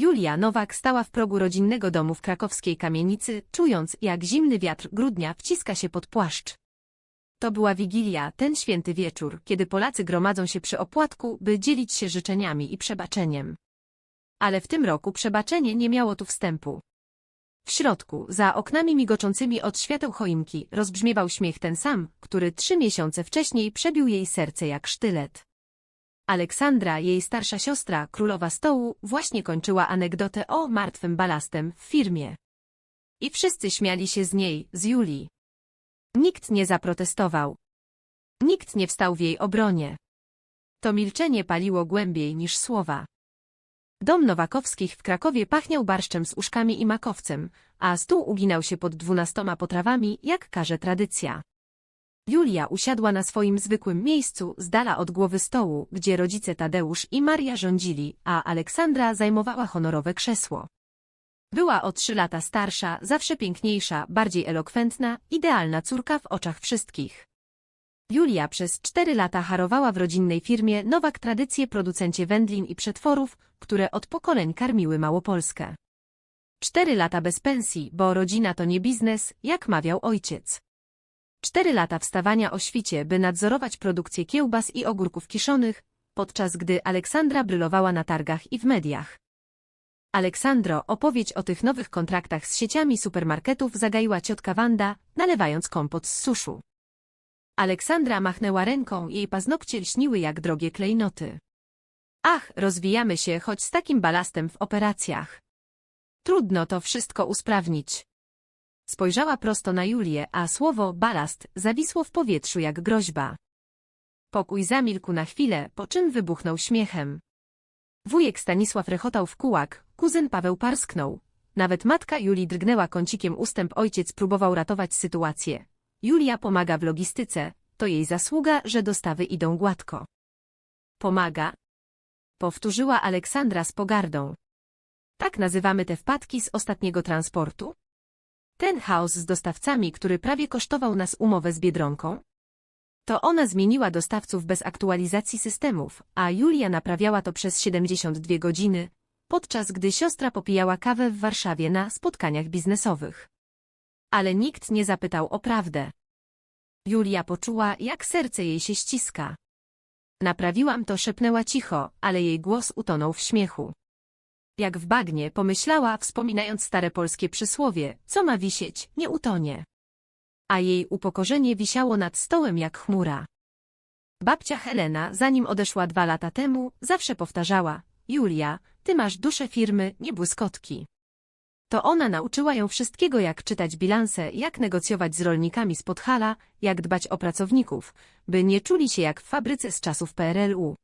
Julia Nowak stała w progu rodzinnego domu w krakowskiej kamienicy, czując, jak zimny wiatr grudnia wciska się pod płaszcz. To była Wigilia, ten święty wieczór, kiedy Polacy gromadzą się przy opłatku, by dzielić się życzeniami i przebaczeniem. Ale w tym roku przebaczenie nie miało tu wstępu. W środku, za oknami migoczącymi od świateł choinki, rozbrzmiewał śmiech ten sam, który trzy miesiące wcześniej przebił jej serce jak sztylet. Aleksandra, jej starsza siostra, królowa stołu, właśnie kończyła anegdotę o martwym balastem w firmie. I wszyscy śmiali się z niej, z Julii. Nikt nie zaprotestował. Nikt nie wstał w jej obronie. To milczenie paliło głębiej niż słowa. Dom Nowakowskich w Krakowie pachniał barszczem z uszkami i makowcem, a stół uginał się pod dwunastoma potrawami, jak każe tradycja. Julia usiadła na swoim zwykłym miejscu, z dala od głowy stołu, gdzie rodzice Tadeusz i Maria rządzili, a Aleksandra zajmowała honorowe krzesło. Była o trzy lata starsza, zawsze piękniejsza, bardziej elokwentna, idealna córka w oczach wszystkich. Julia przez cztery lata harowała w rodzinnej firmie Nowak tradycje producencie wędlin i przetworów, które od pokoleń karmiły Małopolskę. Cztery lata bez pensji, bo rodzina to nie biznes, jak mawiał ojciec. Cztery lata wstawania o świcie, by nadzorować produkcję kiełbas i ogórków kiszonych, podczas gdy Aleksandra brylowała na targach i w mediach. Aleksandro, opowiedź o tych nowych kontraktach z sieciami supermarketów zagaiła ciotka Wanda, nalewając kompot z suszu. Aleksandra machnęła ręką, jej paznokcie lśniły jak drogie klejnoty. Ach, rozwijamy się choć z takim balastem w operacjach. Trudno to wszystko usprawnić. Spojrzała prosto na Julię, a słowo balast zawisło w powietrzu jak groźba. Pokój zamilkł na chwilę, po czym wybuchnął śmiechem. Wujek Stanisław rechotał w kułak, kuzyn Paweł parsknął. Nawet matka Julii drgnęła kącikiem ustęp, ojciec próbował ratować sytuację. Julia pomaga w logistyce, to jej zasługa, że dostawy idą gładko. Pomaga? Powtórzyła Aleksandra z pogardą. Tak nazywamy te wpadki z ostatniego transportu? Ten chaos z dostawcami, który prawie kosztował nas umowę z Biedronką? To ona zmieniła dostawców bez aktualizacji systemów, a Julia naprawiała to przez 72 godziny, podczas gdy siostra popijała kawę w Warszawie na spotkaniach biznesowych. Ale nikt nie zapytał o prawdę. Julia poczuła, jak serce jej się ściska. Naprawiłam to, szepnęła cicho, ale jej głos utonął w śmiechu. Jak w bagnie, pomyślała, wspominając stare polskie przysłowie, co ma wisieć, nie utonie. A jej upokorzenie wisiało nad stołem jak chmura. Babcia Helena, zanim odeszła dwa lata temu, zawsze powtarzała, Julia, ty masz duszę firmy, nie błyskotki. To ona nauczyła ją wszystkiego jak czytać bilanse, jak negocjować z rolnikami z Podhala, jak dbać o pracowników, by nie czuli się jak w fabryce z czasów PRL-u.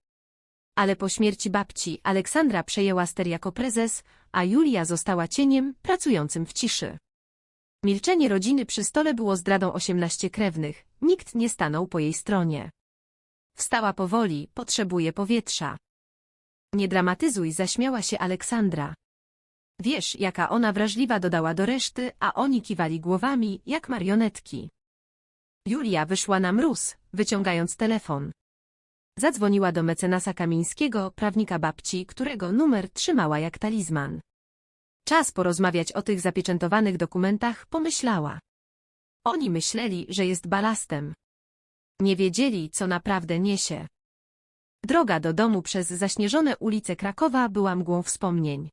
Ale po śmierci babci Aleksandra przejęła ster jako prezes, a Julia została cieniem pracującym w ciszy. Milczenie rodziny przy stole było zdradą osiemnaście krewnych, nikt nie stanął po jej stronie. Wstała powoli, potrzebuje powietrza. Nie dramatyzuj, zaśmiała się Aleksandra. Wiesz, jaka ona wrażliwa dodała do reszty, a oni kiwali głowami, jak marionetki. Julia wyszła na mróz, wyciągając telefon. Zadzwoniła do mecenasa Kamińskiego, prawnika babci, którego numer trzymała jak talizman. Czas porozmawiać o tych zapieczętowanych dokumentach, pomyślała. Oni myśleli, że jest balastem. Nie wiedzieli, co naprawdę niesie. Droga do domu przez zaśnieżone ulice Krakowa była mgłą wspomnień.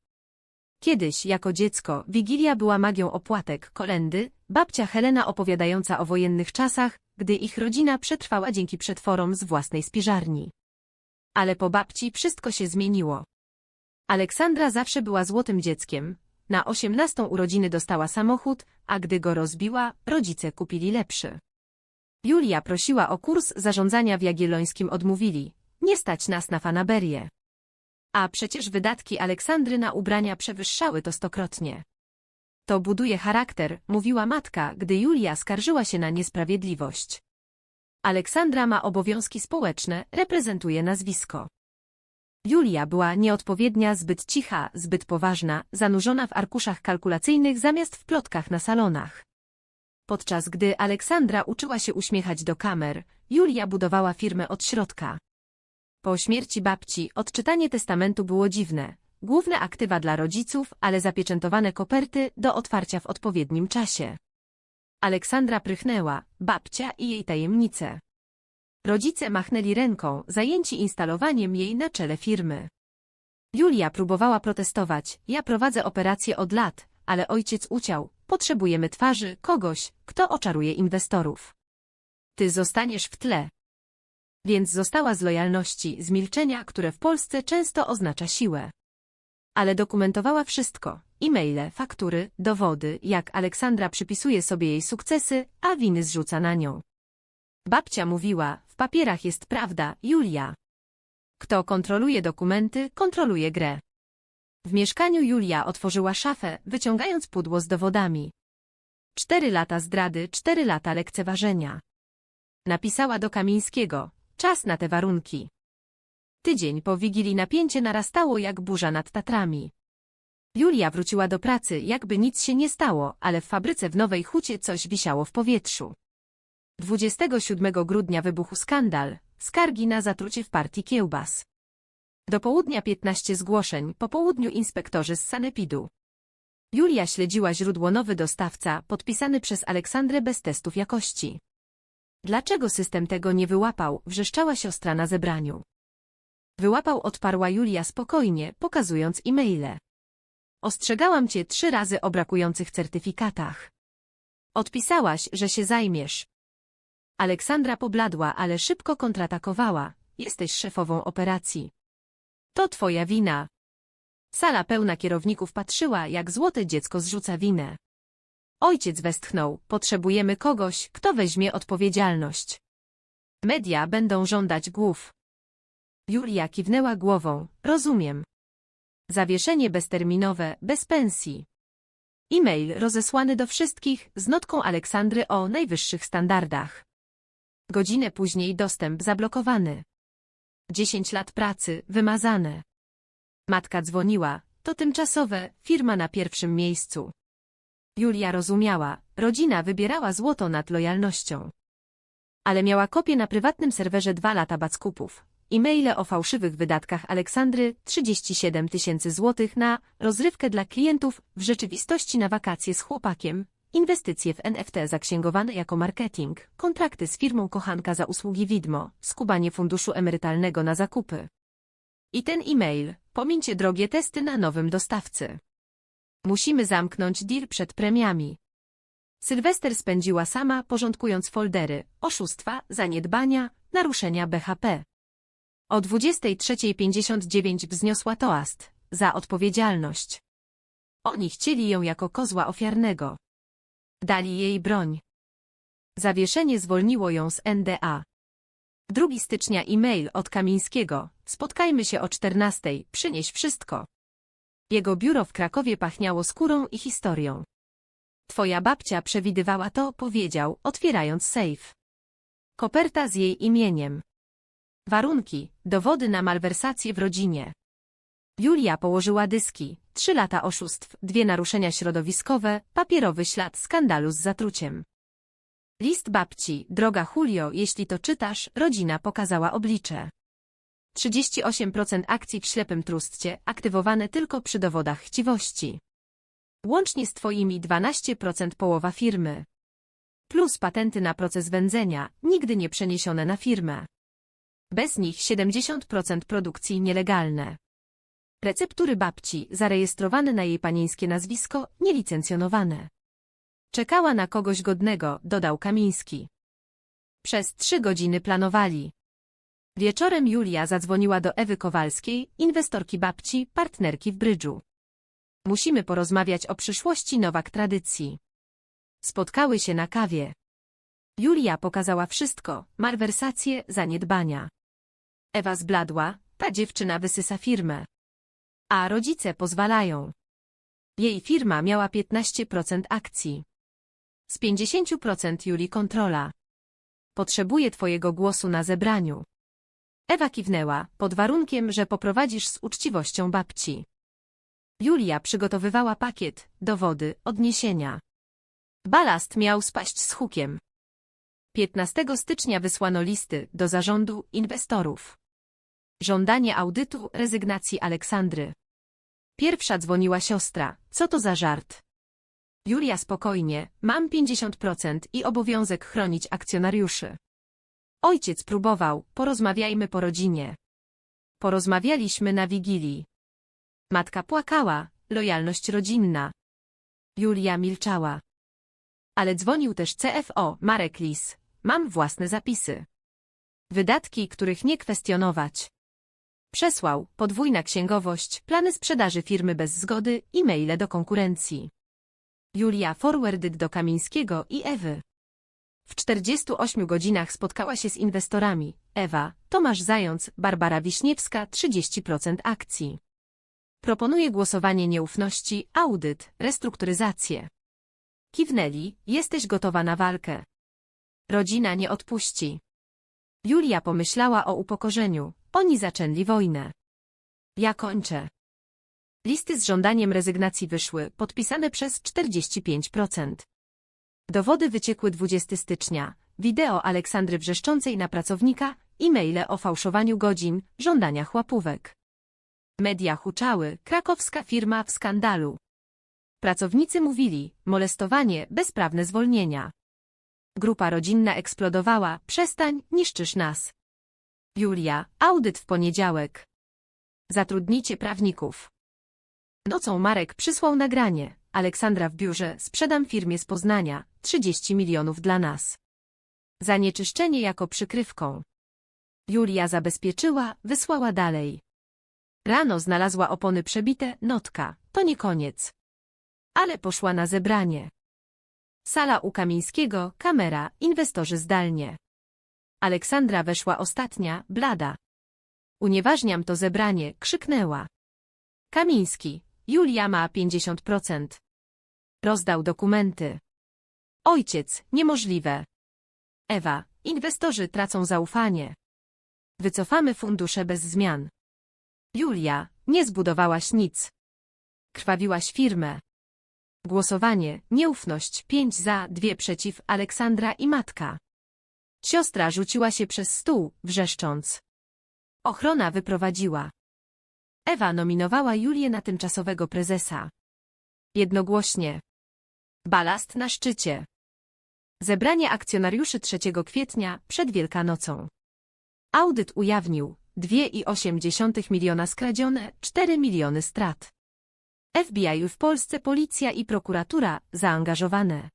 Kiedyś, jako dziecko, Wigilia była magią opłatek, kolendy, babcia Helena opowiadająca o wojennych czasach, gdy ich rodzina przetrwała dzięki przetworom z własnej spiżarni. Ale po babci wszystko się zmieniło. Aleksandra zawsze była złotym dzieckiem. Na osiemnastą urodziny dostała samochód, a gdy go rozbiła, rodzice kupili lepszy. Julia prosiła o kurs zarządzania w Jagiellońskim odmówili. Nie stać nas na fanaberię. A przecież wydatki Aleksandry na ubrania przewyższały to stokrotnie. To buduje charakter, mówiła matka, gdy Julia skarżyła się na niesprawiedliwość. Aleksandra ma obowiązki społeczne, reprezentuje nazwisko. Julia była nieodpowiednia, zbyt cicha, zbyt poważna, zanurzona w arkuszach kalkulacyjnych zamiast w plotkach na salonach. Podczas gdy Aleksandra uczyła się uśmiechać do kamer, Julia budowała firmę od środka. Po śmierci babci odczytanie testamentu było dziwne. Główne aktywa dla rodziców, ale zapieczętowane koperty do otwarcia w odpowiednim czasie. Aleksandra prychnęła, babcia i jej tajemnice. Rodzice machnęli ręką, zajęci instalowaniem jej na czele firmy. Julia próbowała protestować, ja prowadzę operację od lat, ale ojciec uciął, potrzebujemy twarzy, kogoś, kto oczaruje inwestorów. Ty zostaniesz w tle. Więc została z lojalności, z milczenia, które w Polsce często oznacza siłę. Ale dokumentowała wszystko. E-maile, faktury, dowody, jak Aleksandra przypisuje sobie jej sukcesy, a winy zrzuca na nią. Babcia mówiła, w papierach jest prawda, Julia. Kto kontroluje dokumenty, kontroluje grę. W mieszkaniu Julia otworzyła szafę, wyciągając pudło z dowodami. Cztery lata zdrady, cztery lata lekceważenia. Napisała do Kamińskiego, czas na te warunki. Tydzień po Wigilii napięcie narastało jak burza nad Tatrami. Julia wróciła do pracy, jakby nic się nie stało, ale w fabryce w Nowej Hucie coś wisiało w powietrzu. 27 grudnia wybuchł skandal, skargi na zatrucie w partii kiełbas. Do południa 15 zgłoszeń, po południu inspektorzy z Sanepidu. Julia śledziła źródło nowy dostawca, podpisany przez Aleksandrę bez testów jakości. Dlaczego system tego nie wyłapał, wrzeszczała siostra na zebraniu. Wyłapał odparła Julia spokojnie, pokazując e-maile. Ostrzegałam cię trzy razy o brakujących certyfikatach. Odpisałaś, że się zajmiesz. Aleksandra pobladła, ale szybko kontratakowała. Jesteś szefową operacji. To twoja wina. Sala pełna kierowników patrzyła, jak złote dziecko zrzuca winę. Ojciec westchnął, potrzebujemy kogoś, kto weźmie odpowiedzialność. Media będą żądać głów. Julia kiwnęła głową, rozumiem. Zawieszenie bezterminowe, bez pensji. E-mail rozesłany do wszystkich z notką Aleksandry o najwyższych standardach. Godzinę później dostęp zablokowany. Dziesięć lat pracy, wymazane. Matka dzwoniła, to tymczasowe, firma na pierwszym miejscu. Julia rozumiała, rodzina wybierała złoto nad lojalnością. Ale miała kopię na prywatnym serwerze dwa lata backupów. E-maile o fałszywych wydatkach Aleksandry 37 tysięcy złotych na rozrywkę dla klientów, w rzeczywistości na wakacje z chłopakiem, inwestycje w NFT zaksięgowane jako marketing, kontrakty z firmą kochanka za usługi widmo, skubanie funduszu emerytalnego na zakupy. I ten e-mail, pomińcie drogie testy na nowym dostawcy. Musimy zamknąć deal przed premiami. Sylwester spędziła sama, porządkując foldery, oszustwa, zaniedbania, naruszenia BHP. O 23.59 wzniosła toast za odpowiedzialność. Oni chcieli ją jako kozła ofiarnego. Dali jej broń. Zawieszenie zwolniło ją z NDA. 2 stycznia e-mail od Kamińskiego. Spotkajmy się o 14. Przynieś wszystko. Jego biuro w Krakowie pachniało skórą i historią. Twoja babcia przewidywała to, powiedział, otwierając sejf. Koperta z jej imieniem. Warunki, dowody na malwersacje w rodzinie. Julia położyła dyski, trzy lata oszustw, dwie naruszenia środowiskowe, papierowy ślad skandalu z zatruciem. List babci, droga Julio, jeśli to czytasz, rodzina pokazała oblicze. 38% akcji w ślepym trustcie, aktywowane tylko przy dowodach chciwości. Łącznie z twoimi 12% połowa firmy. Plus patenty na proces wędzenia, nigdy nie przeniesione na firmę. Bez nich 70% produkcji nielegalne. Receptury babci, zarejestrowane na jej panieńskie nazwisko, nielicencjonowane. Czekała na kogoś godnego, dodał Kamiński. Przez trzy godziny planowali. Wieczorem Julia zadzwoniła do Ewy Kowalskiej, inwestorki babci, partnerki w brydżu. Musimy porozmawiać o przyszłości Nowak tradycji. Spotkały się na kawie. Julia pokazała wszystko, malwersacje, zaniedbania. Ewa zbladła, ta dziewczyna wysysa firmę. A rodzice pozwalają. Jej firma miała 15% akcji. Z 50% Julii kontrola. Potrzebuję twojego głosu na zebraniu. Ewa kiwnęła, pod warunkiem, że poprowadzisz z uczciwością babci. Julia przygotowywała pakiet, dowody, odniesienia. Balast miał spaść z hukiem. 15 stycznia wysłano listy do zarządu inwestorów. Żądanie audytu rezygnacji Aleksandry. Pierwsza dzwoniła siostra. Co to za żart? Julia spokojnie, mam 50% i obowiązek chronić akcjonariuszy. Ojciec próbował, porozmawiajmy po rodzinie. Porozmawialiśmy na Wigilii. Matka płakała, lojalność rodzinna. Julia milczała. Ale dzwonił też CFO, Marek Lis. Mam własne zapisy. Wydatki, których nie kwestionować. Przesłał, podwójna księgowość, plany sprzedaży firmy bez zgody, e-maile do konkurencji. Julia forwarded do Kamińskiego i Ewy. W 48 godzinach spotkała się z inwestorami. Ewa, Tomasz Zając, Barbara Wiśniewska, 30% akcji. Proponuje głosowanie nieufności, audyt, restrukturyzację. Kiwnęli, jesteś gotowa na walkę. Rodzina nie odpuści. Julia pomyślała o upokorzeniu. Oni zaczęli wojnę. Ja kończę. Listy z żądaniem rezygnacji wyszły, podpisane przez 45%. Dowody wyciekły 20 stycznia. Wideo Aleksandry wrzeszczącej na pracownika, e-maile o fałszowaniu godzin, żądaniach łapówek. Media huczały, krakowska firma w skandalu. Pracownicy mówili, molestowanie, bezprawne zwolnienia. Grupa rodzinna eksplodowała, przestań, niszczysz nas. Julia, audyt w poniedziałek. Zatrudnijcie prawników. Nocą Marek przysłał nagranie. Aleksandra w biurze, sprzedam firmie z Poznania, 30 milionów dla nas. Zanieczyszczenie jako przykrywką. Julia zabezpieczyła, wysłała dalej. Rano znalazła opony przebite, notka, to nie koniec. Ale poszła na zebranie. Sala u Kamińskiego, kamera, inwestorzy zdalnie. Aleksandra weszła ostatnia, blada. Unieważniam to zebranie, krzyknęła. Kamiński, Julia ma 50%. Rozdał dokumenty. Ojciec, niemożliwe. Ewa, inwestorzy tracą zaufanie. Wycofamy fundusze bez zmian. Julia, nie zbudowałaś nic. Krwawiłaś firmę. Głosowanie, nieufność, pięć za, dwie przeciw, Aleksandra i matka. Siostra rzuciła się przez stół, wrzeszcząc. Ochrona wyprowadziła. Ewa nominowała Julię na tymczasowego prezesa. Jednogłośnie. Balast na szczycie. Zebranie akcjonariuszy 3 kwietnia przed Wielkanocą. Audyt ujawnił 2,8 miliona skradzione, 4 miliony strat. FBI w Polsce policja i prokuratura zaangażowane.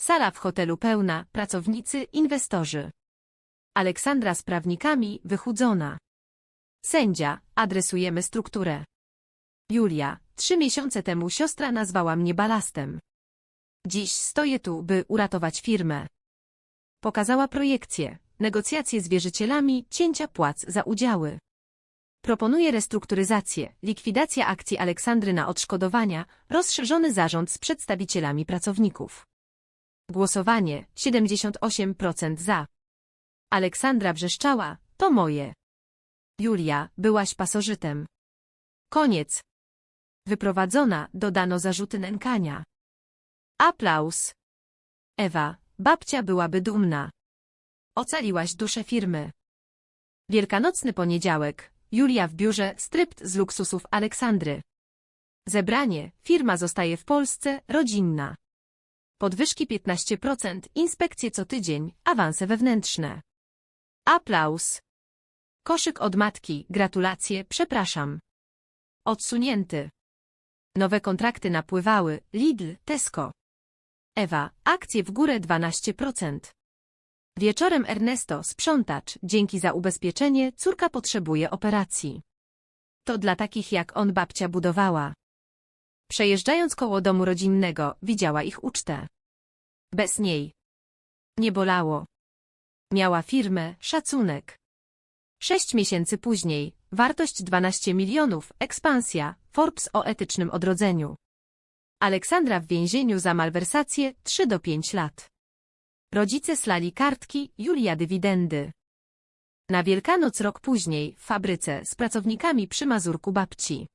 Sala w hotelu pełna, pracownicy, inwestorzy. Aleksandra z prawnikami wychudzona. Sędzia, adresujemy strukturę. Julia, trzy miesiące temu siostra nazwała mnie balastem. Dziś stoję tu, by uratować firmę. Pokazała projekcję, negocjacje z wierzycielami, cięcia płac za udziały. Proponuje restrukturyzację, likwidacja akcji Aleksandry na odszkodowania, rozszerzony zarząd z przedstawicielami pracowników. Głosowanie 78% za. Aleksandra wrzeszczała, to moje. Julia, byłaś pasożytem. Koniec. Wyprowadzona, dodano zarzuty nękania. Aplauz. Ewa, babcia byłaby dumna. Ocaliłaś duszę firmy. Wielkanocny poniedziałek, Julia w biurze, strypt z luksusów Aleksandry. Zebranie, firma zostaje w Polsce, rodzinna. Podwyżki 15%, inspekcje co tydzień, awanse wewnętrzne. Aplauz. Koszyk od matki, gratulacje, przepraszam. Odsunięty. Nowe kontrakty napływały, Lidl, Tesco. Ewa, akcje w górę 12%. Wieczorem Ernesto, sprzątacz, dzięki za ubezpieczenie, córka potrzebuje operacji. To dla takich jak on babcia budowała. Przejeżdżając koło domu rodzinnego, widziała ich ucztę. Bez niej. Nie bolało. Miała firmę, szacunek. Sześć miesięcy później, wartość 12 milionów, ekspansja, Forbes o etycznym odrodzeniu. Aleksandra w więzieniu za malwersację 3 do 5 lat. Rodzice slali kartki, Julia dywidendy. Na Wielkanoc rok później, w fabryce, z pracownikami przy mazurku babci.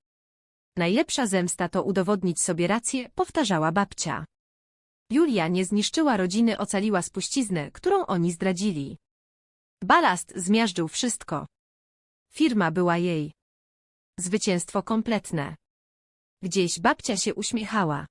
Najlepsza zemsta to udowodnić sobie rację, powtarzała babcia. Julia nie zniszczyła rodziny, ocaliła spuściznę, którą oni zdradzili. Balast zmiażdżył wszystko. Firma była jej. Zwycięstwo kompletne. Gdzieś babcia się uśmiechała.